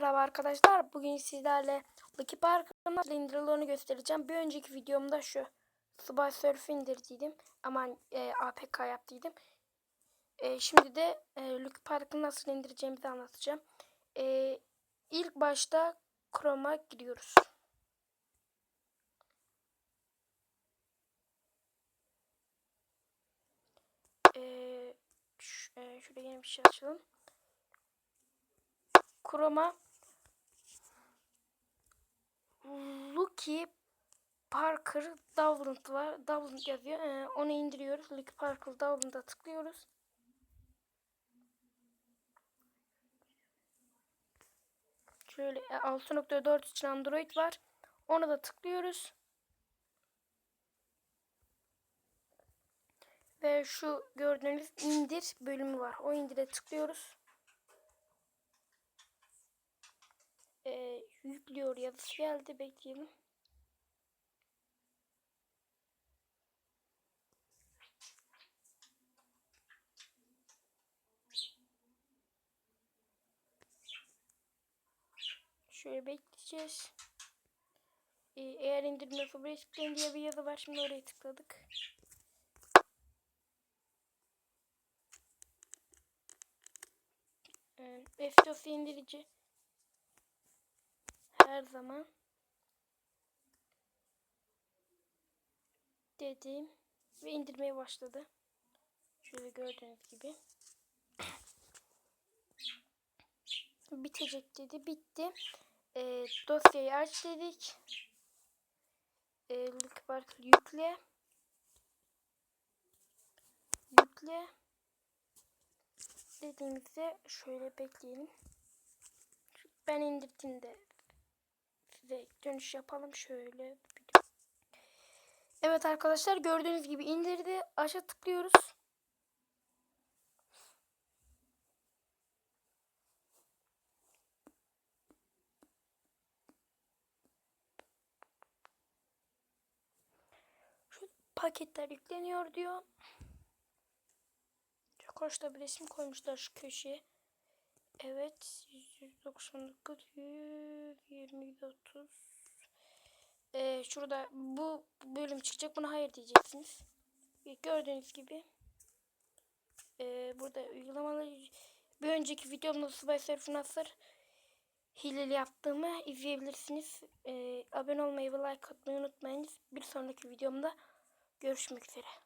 Merhaba arkadaşlar. Bugün sizlerle Lucky nasıl indirilerini göstereceğim. Bir önceki videomda şu Subway Surf'ü indirdiydim. Aman e, APK yaptıydım. E, şimdi de e, Lucky Park'ı nasıl indireceğimizi anlatacağım. E, ilk başta Chrome'a giriyoruz. E, ş- e, şuraya yeni bir şey açalım. Chrome'a Lucky Parker Download var. Download yazıyor. Ee, onu indiriyoruz. Lucky Parker Download'a tıklıyoruz. Şöyle e, 6.4 için Android var. Ona da tıklıyoruz. Ve şu gördüğünüz indir bölümü var. O indire tıklıyoruz. Ee, yüklüyor yazısı geldi. Bekleyelim. Şöyle bekleyeceğiz. Ee, eğer indirme buraya tıklayın diye bir yazı var. Şimdi oraya tıkladık. Ee, F4 indirici her zaman dedim ve indirmeye başladı. Şöyle gördüğünüz gibi. Bitecek dedi. Bitti. Ee, dosyayı aç dedik. Ee, Lookmark yükle. Yükle. Dediğimizde şöyle bekleyelim. Ben indirdiğimde size dönüş yapalım şöyle. Evet arkadaşlar gördüğünüz gibi indirdi. Aşağı tıklıyoruz. Şu paketler yükleniyor diyor. Çok hoş da bir resim koymuşlar şu köşeye. Evet. 199, 120, 30. Ee, şurada bu bölüm çıkacak. Buna hayır diyeceksiniz. Gördüğünüz gibi. Ee, burada uygulamaları bir önceki videomda Surf'ı nasıl hileli yaptığımı izleyebilirsiniz. Ee, abone olmayı ve like atmayı unutmayınız. Bir sonraki videomda görüşmek üzere.